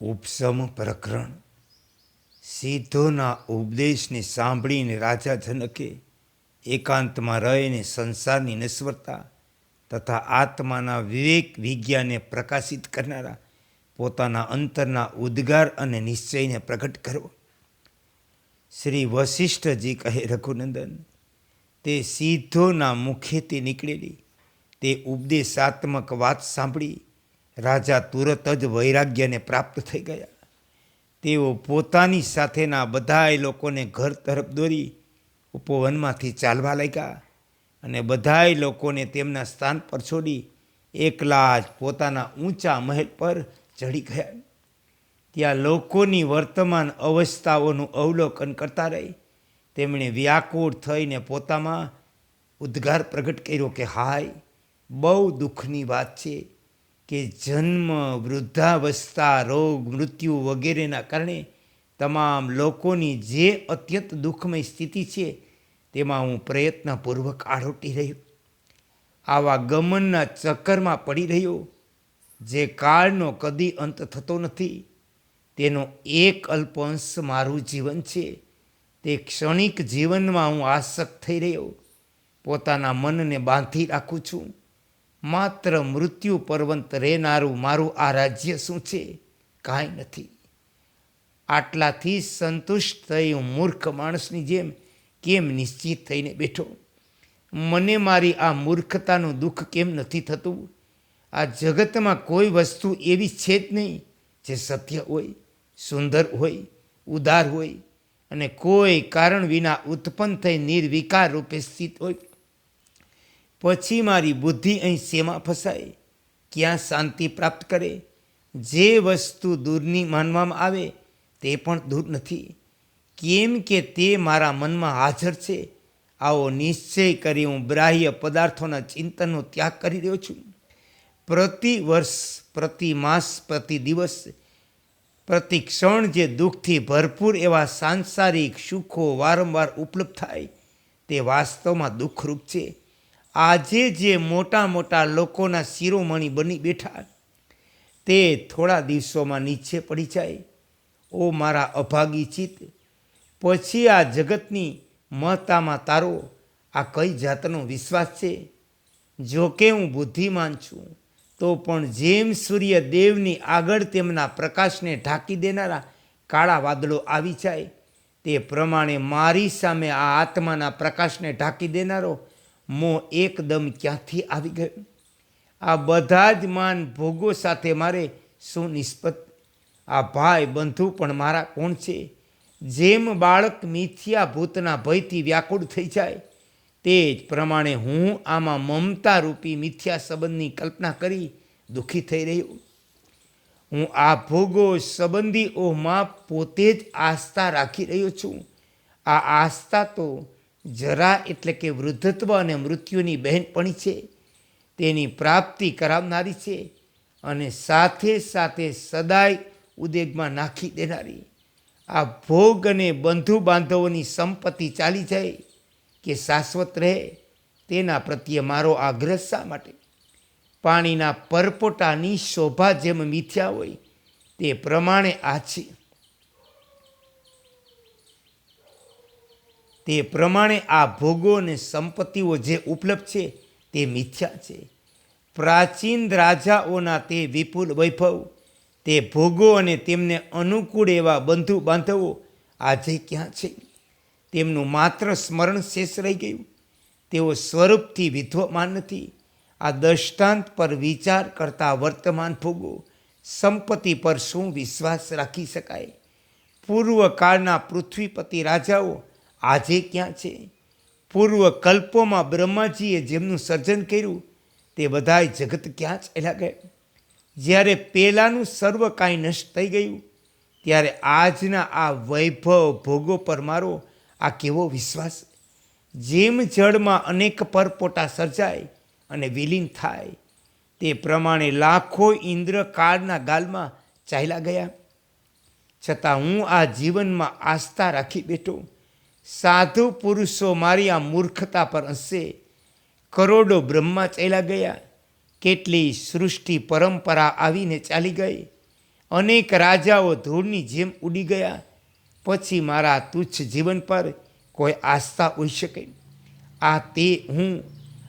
ઉપસમ પ્રકરણ. સિદ્ધોના ઉપદેશને સાંભળીને રાજા જનકે એકાંતમાં રહીને સંસારની નશ્વરતા તથા આત્માના વિવેક વિજ્ઞાનને પ્રકાશિત કરનારા પોતાના અંતરના ઉદ્ગાર અને નિશ્ચયને પ્રગટ કરવો. શ્રી વશિષ્ઠજી કહે, રઘુનંદન, તે સિદ્ધોના મુખેથી નીકળેલી, તે ઉપદેશાત્મક વાત સાંભળી રાજા તુરત જ વૈરાગ્યને પ્રાપ્ત થઈ ગયા. તેઓ પોતાની સાથેના બધાય લોકોને ઘર તરફ દોરી, ઉપવનમાંથી ચાલવા લાગ્યા અને બધાય લોકોને તેમના સ્થાન પર છોડી એકલા જ પોતાના ઊંચા મહેલ પર ચડી ગયા. ત્યાં લોકોની વર્તમાન અવસ્થાઓનું અવલોકન કરતા રહી. તેમણે વ્યાકુળ થઈને પોતામાં ઉદ્ગાર પ્રગટ કર્યો કે, હાય, બહુ દુઃખની વાત છે. કે જન્મ, વૃદ્ધાવસ્થા, રોગ, મૃત્યુ વગેરેના કારણે તમામ લોકોની જે અત્યંત દુઃખમય સ્થિતિ છે, તેમાં હું પ્રયત્નપૂર્વક આરોટી રહ્યો. આવા ગમનના ચક્કરમાં પડી રહ્યો, જે કાળનો કદી અંત થતો નથી. તેનો એક અલ્પ અંશ મારું જીવન છે. તે ક્ષણિક જીવનમાં હું આસક્ત થઈ રહ્યો. પોતાના મનને બાંધી રાખું છું. માત્ર મૃત્યુ પર્વંત રહેનારું મારું આ રાજ્ય શું છે? કાંઈ નથી. આટલાથી સંતુષ્ટ થઈ હું મૂર્ખ માણસની જેમ કેમ નિશ્ચિત થઈને બેઠો? મને મારી આ મૂર્ખતાનું દુઃખ કેમ નથી થતું? આ જગતમાં કોઈ વસ્તુ એવી છે જ નહીં જે સત્ય હોય, સુંદર હોય, ઉદાર હોય અને કોઈ કારણ વિના ઉત્પન્ન થઈ નિર્વિકાર રૂપે સ્થિત હોય. પછી મારી બુદ્ધિ અહીં શેમાં ફસાય? ક્યાં શાંતિ પ્રાપ્ત કરે? જે વસ્તુ દૂરની માનવામાં આવે તે પણ દૂર નથી. કેમ કે તે મારા મનમાં હાજર છે? આવો નિશ્ચય કરી હું બ્રાહ્ય પદાર્થોના ચિંતનનો ત્યાગ કરી રહ્યો છું. પ્રતિ વર્ષ, પ્રતિ માસ, પ્રતિ દિવસ, પ્રતિ ક્ષણ જે દુઃખથી ભરપૂર એવા સાંસારિક સુખો વારંવાર ઉપલબ્ધ થાય, તે વાસ્તવમાં દુઃખરૂપ છે. આજે જે મોટા મોટા લોકોના શિરોમણી બની બેઠા તે થોડા દિવસોમાં નીચે પડી જાય. ઓ મારા અભાગી ચિત્ત, પછી આ જગતની મહત્તામાં તારો આ કઈ જાતનો વિશ્વાસ છે? જો કે હું બુદ્ધિમાન છું, તો પણ જેમ સૂર્ય દેવની આગળ તેમના પ્રકાશને ઢાંકી દેનારા કાળા વાદળો આવી જાય, તે પ્રમાણે મારી સામે આ આત્માના પ્રકાશને ઢાંકી દેનારો મોહ એકદમ ક્યાંથી આવી ગયો? આ બધા જ માન ભોગો સાથે મારે શું નિસ્પત આ ભાઈ બંધુ પણ મારા કોણ છે? જેમ બાળક મિથ્યા ભૂતના ભયથી વ્યાકુળ થઈ જાય, તે જ પ્રમાણે હું આમાં મમતા રૂપી મિથ્યા સંબંધની કલ્પના કરી દુઃખી થઈ રહ્યો. હું આ ભોગો સંબંધીઓમાં પોતે જ આસ્થા રાખી રહ્યો છું. આ આસ્થા તો જરા એટલે કે વૃદ્ધત્વ અને મૃત્યુની બહેનપણી છે. તેની પ્રાપ્તિ કરાવનારી છે અને સાથે સાથે સદાય ઉદેગમાં નાખી દેનારી. આ ભોગ અને બંધુ બાંધવોની સંપત્તિ ચાલી જાય કે શાશ્વત રહે તેના પ્રત્યે મારો આગ્રહ શા માટે? પાણીના પરપોટાની શોભા જેમ મીથ્યા હોય તે પ્રમાણે આ છે. તે પ્રમાણે આ ભોગો અને સંપત્તિઓ જે ઉપલબ્ધ છે, તે મિથ્યા છે. પ્રાચીન રાજાઓના તે વિપુલ વૈભવ, તે ભોગો અને તેમને અનુકૂળ એવા બંધુ બાંધવો આજે ક્યાં છે? તેમનું માત્ર સ્મરણ શેષ રહી ગયું. તેઓ સ્વરૂપથી વિધ્વમાન નથી. આ દૃષ્ટાંત પર વિચાર કરતા વર્તમાન ભોગો સંપત્તિ પર શું વિશ્વાસ રાખી શકાય? પૂર્વકાળના પૃથ્વીપતિ રાજાઓ આજે ક્યાં છે? પૂર્વ કલ્પોમાં બ્રહ્માજીએ જેમનું સર્જન કર્યું, તે બધાય જગત ક્યાં ચાલ્યા ગયા? જ્યારે પહેલાંનું સર્વ કાંઈ નષ્ટ થઈ ગયું, ત્યારે આજના આ વૈભવ ભોગો પર મારો આ કેવો વિશ્વાસ? જેમ જળમાં અનેક પરપોટા સર્જાય અને વિલીન થાય, તે પ્રમાણે લાખો ઇન્દ્ર કાળના ગાલમાં ચાલ્યા ગયા. છતાં હું આ જીવનમાં આસ્થા રાખી બેઠો. સાધુ પુરુષો મારી આ મૂર્ખતા પર હશે. કરોડો બ્રહ્મા ચાલ્યા ગયા. કેટલી સૃષ્ટિ પરંપરા આવીને ચાલી ગઈ. અનેક રાજાઓ ધૂળની જેમ ઉડી ગયા. પછી મારા તુચ્છ જીવન પર કોઈ આસ્થા હોઈ શકે. આ તે હું,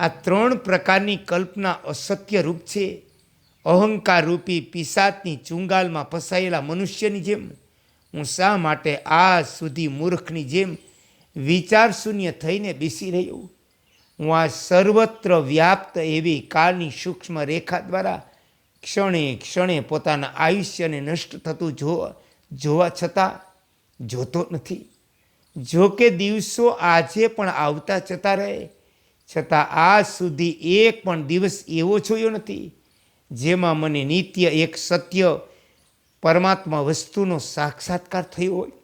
આ ત્રણ પ્રકારની કલ્પના અસત્ય રૂપ છે. અહંકાર રૂપી પિસાતની ચુંગાલમાં ફસાયેલા મનુષ્યની જેમ. હું શા માટે આ સુધી મૂર્ખની જેમ વિચાર શૂન્ય થઈને બેસી રહ્યો. હું આ સર્વત્ર વ્યાપ્ત એવી કાળની સૂક્ષ્મ રેખા દ્વારા ક્ષણે ક્ષણે પોતાના આયુષ્યને નષ્ટ થતું જોવા જોવા છતાં જોતો નથી. જો કે દિવસો આજે પણ આવતા જતા રહે. છતાં આજ સુધી એક પણ દિવસ એવો જોયો નથી, જેમાં મને નિત્ય એક સત્ય પરમાત્મા વસ્તુનો સાક્ષાત્કાર થયો હોય.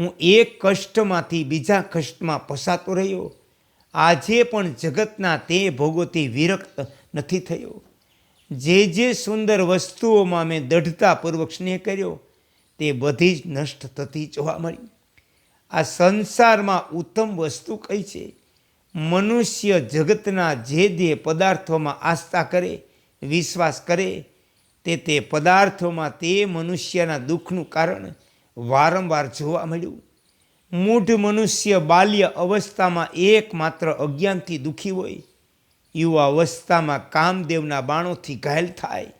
હું એક કષ્ટમાંથી બીજા કષ્ટમાં પસાતો રહ્યો. આજે પણ જગતના તે ભોગોથી વિરક્ત નથી થયો. જે જે સુંદર વસ્તુઓમાં મેં દઢતાપૂર્વક સ્નેહ કર્યો, તે બધી જ નષ્ટ થતી જોવા મળી. આ સંસારમાં ઉત્તમ વસ્તુ કઈ છે? મનુષ્ય જગતના જે જે પદાર્થોમાં આસ્થા કરે, વિશ્વાસ કરે, તે તે પદાર્થોમાં તે મનુષ્યના દુઃખનું કારણ વારંવાર જોવા મળ્યું. મૂઢ મનુષ્ય બાલ્ય અવસ્થામાં એકમાત્ર અજ્ઞાનથી દુઃખી હોય. યુવા અવસ્થામાં કામદેવના બાણોથી ઘાયલ થાય.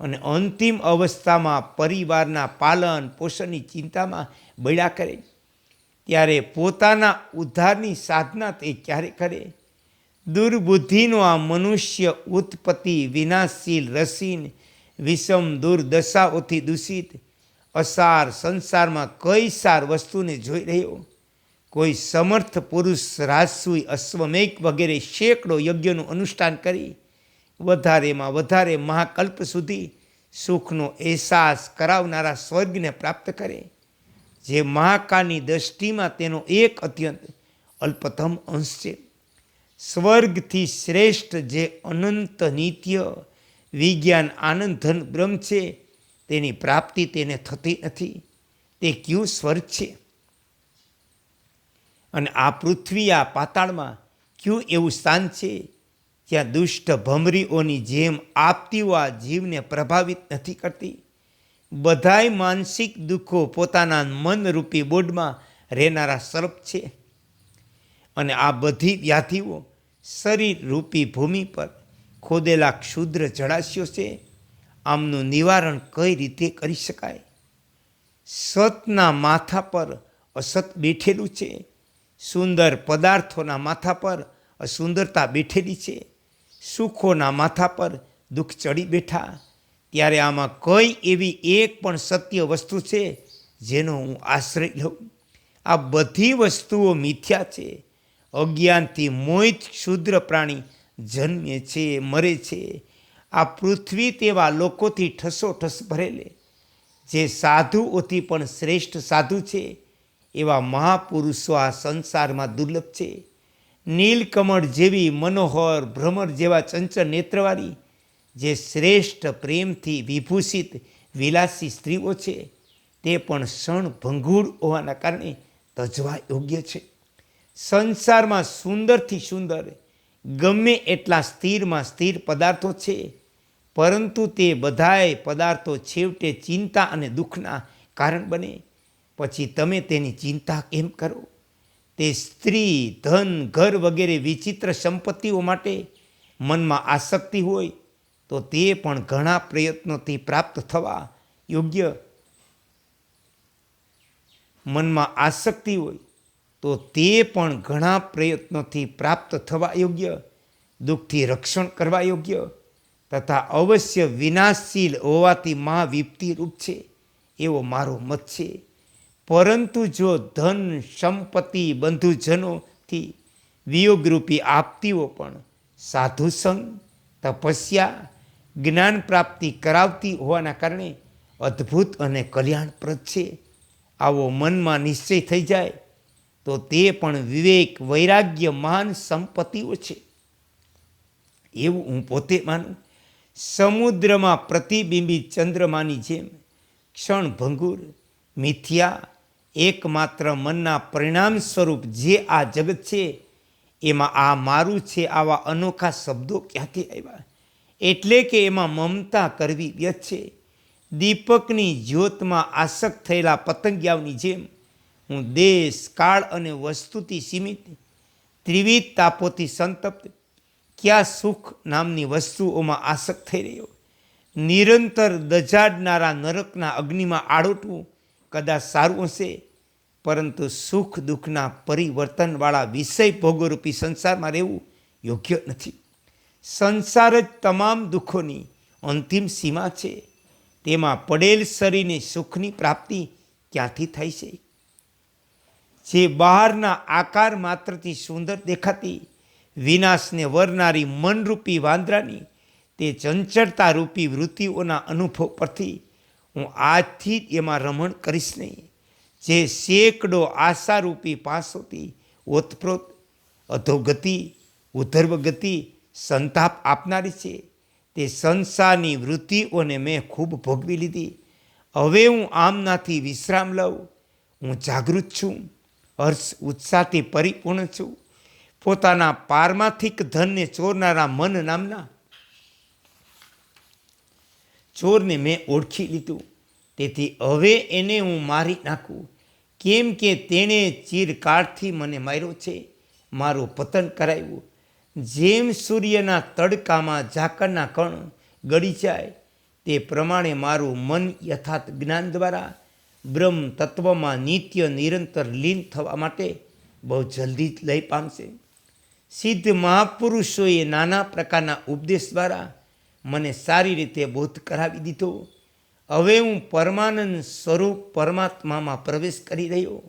અને અંતિમ અવસ્થામાં પરિવારના પાલન પોષણની ચિંતામાં બળ્યા કરે. ત્યારે પોતાના ઉદ્ધારની સાધના તે ક્યારે કરે? દુર્બુદ્ધિનો આ મનુષ્ય ઉત્પત્તિ વિનાશશીલ રસીન વિષમ દુર્દશાઓથી દૂષિત. અસાર સંસારમાં કઈ સાર વસ્તુને જોઈ રહ્યો? કોઈ સમર્થ પુરુષ રાજસુઈ અશ્વમેઘ વગેરે સેંકડો યજ્ઞનું અનુષ્ઠાન કરી, વધારેમાં વધારે મહાકલ્પ સુધી સુખનો અહેસાસ કરાવનારા સ્વર્ગને પ્રાપ્ત કરે. જે મહાકાળની દ્રષ્ટિમાં તેનો એક અત્યંત અલ્પતમ અંશ છે. સ્વર્ગથી શ્રેષ્ઠ જે અનંત નિત્ય, વિજ્ઞાન, આનંદ, ધન, બ્રહ્મ છે તેની પ્રાપ્તિ તેને થતી નથી. તે ક્યું સ્વર્ગ છે? અને આ પૃથ્વી આ પાતાળમાં ક્યું એવું સ્થાન છે? જ્યાં દુષ્ટ ભમરીઓની જેમ આપતીઓ આ જીવને પ્રભાવિત નથી કરતી. બધાય માનસિક દુઃખો પોતાના મનરૂપી બોર્ડમાં રહેનારા સર્પ છે. અને આ બધી વ્યાધિઓ શરીર રૂપી ભૂમિ પર ખોદેલા ક્ષુદ્ર જળાશયો છે. આમનું નિવારણ કઈ રીતે કરી શકાય? સતના માથા પર અસત બેઠેલું છે. સુંદર પદાર્થોના માથા પર અસુંદરતા બેઠેલી છે. સુખોના માથા પર દુઃખ ચડી બેઠા. ત્યારે આમાં કઈ એવી એક પણ સત્ય વસ્તુ છે જેનો હું આશ્રય લઉં? આ બધી વસ્તુઓ મિથ્યા છે. અજ્ઞાનથી મોહિત ક્ષુદ્ર પ્રાણી જન્મે છે, મરે છે. આ પૃથ્વી તેવા લોકોથી ઠસોઠસ ભરેલે. જે સાધુઓથી પણ શ્રેષ્ઠ સાધુ છે, એવા મહાપુરુષો આ સંસારમાં દુર્લભ છે. નીલકમળ જેવી મનોહર, ભ્રમર જેવા ચંચળ નેત્રવાળી, જે શ્રેષ્ઠ પ્રેમથી વિભૂષિત વિલાસી સ્ત્રીઓ છે, તે પણ ક્ષણ ભંગુળ હોવાના કારણે તજવા યોગ્ય છે. સંસારમાં સુંદરથી સુંદર, ગમે એટલા સ્થિરમાં સ્થિર પદાર્થો છે પરંતુ તે બધાય પદાર્થો છેવટે ચિંતા અને દુઃખના કારણ બને. પછી તમે તેની ચિંતા કેમ કરો? તે સ્ત્રી, ધન, ઘર વગેરે વિચિત્ર સંપત્તિઓ માટે મનમાં આસક્તિ હોય, તો તે પણ ઘણા પ્રયત્નોથી પ્રાપ્ત થવા યોગ્ય. મનમાં આસક્તિ હોય, તો તે પણ ઘણા પ્રયત્નોથી પ્રાપ્ત થવા યોગ્ય. દુઃખથી રક્ષણ કરવા યોગ્ય. તથા અવશ્ય વિનાશશીલ હોવાથી મહાવિપત્તિ રૂપ છે, એવો મારો મત છે. પરંતુ જો ધન, સંપત્તિ, બંધુજનોથી વિયોગરૂપી આપતીઓ પણ સાધુસંગ તપસ્યા, જ્ઞાન પ્રાપ્તિ કરાવતી હોવાના કારણે અદ્ભુત અને કલ્યાણપ્રદ છે. આવો મનમાં નિશ્ચય થઈ જાય તો તે પણ વિવેક, વૈરાગ્ય, મહાન સંપત્તિઓ છે. એવું હું પોતે માનું સમુદ્રમાં પ્રતિબિંબિત ચંદ્રમાની જેમ ક્ષણભંગુર મિથ્યા, એકમાત્ર મનના પરિણામ સ્વરૂપ જે આ જગત છે, એમાં આ મારું છે આવા અનોખા શબ્દો ક્યાંથી આવ્યા? એટલે કે એમાં મમતા કરવી વ્યથ છે. દીપકની જ્યોતમાં આસક્ત થયેલા પતંગિયાઓની જેમ હું દેશ, કાળ અને વસ્તુથી સીમિત, ત્રિવિધ તાપોથી સંતપ્ત ક્યાં સુખ નામની વસ્તુઓમાં આસક્ત થઈ રહ્યો? નિરંતર દજાડનારા નરકના અગ્નિમાં આડોટવું કદાચ સારું હશે, પરંતુ સુખ દુઃખના પરિવર્તનવાળા વિષય ભોગોરૂપી સંસારમાં રહેવું યોગ્ય નથી. સંસાર જ તમામ દુઃખોની અંતિમ સીમા છે. તેમાં પડેલ શરીરની સુખની પ્રાપ્તિ ક્યાંથી થાય છે? જે બહારના આકાર માત્રથી સુંદર દેખાતી વિનાશને વરનારી મનરૂપી વાંદરાની, તે ચંચળતા રૂપી વૃત્તિઓના અનુભવ પરથી હું આજથી જ એમાં રમણ કરીશ નહીં. જે સેંકડો આશારૂપી પાસોથી ઓતપ્રોત, અધોગતિ ઉધર્વ ગતિ સંતાપ આપનારી છે. તે સંસારની વૃત્તિઓને મેં ખૂબ ભોગવી લીધી. હવે હું આમનાથી વિશ્રામ લઉં. હું જાગૃત છું. હર્ષ ઉત્સાહથી પરિપૂર્ણ છું. પોતાના પારમાર્થિક ધનને ચોરનારા મન નામના ચોરને મેં ઓળખી લીધું. તેથી હવે એને હું મારી નાખું. કેમ કે તેણે ચીરકાળથી મને માર્યો છે, મારું પતન કરાવ્યું. જેમ સૂર્યના તડકામાં ઝાકળના કણ ગળી જાય, તે પ્રમાણે મારું મન યથાર્થ જ્ઞાન દ્વારા બ્રહ્મ તત્વમાં નિત્ય નિરંતર લીન થવા માટે બહુ જલ્દી જ લઈ પામશે. સિદ્ધ મહાપુરુષોએ નાના પ્રકારના ઉપદેશ દ્વારા મને સારી રીતે બોધ કરાવી દીધો. હવે હું પરમાનંદ સ્વરૂપ પરમાત્મામાં પ્રવેશ કરી રહ્યો.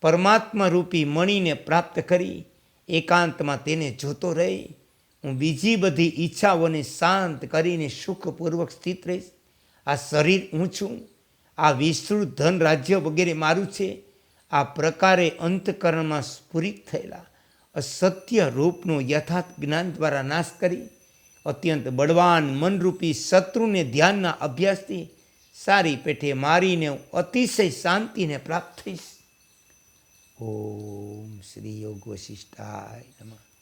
પરમાત્મા રૂપી મણીને પ્રાપ્ત કરી, એકાંતમાં તેને જોતો રહી. હું બીજી બધી ઈચ્છાઓને શાંત કરીને સુખપૂર્વક સ્થિત રહીશ. આ શરીર હું છું. આ વિસ્તૃત ધન રાજ્ય વગેરે મારું છે. આ પ્રકારે અંતકરણમાં સ્ફુરિત થયેલા. અસત્ય રૂપનું યથાર્થ જ્ઞાન દ્વારા નાશ કરી, અત્યંત બળવાન મનરૂપી શત્રુને ધ્યાનના અભ્યાસથી સારી પેઠે મારીને હું અતિશય શાંતિને પ્રાપ્ત થઈશ. ઓમ શ્રી યોગ વશિષ્ઠાય નમઃ.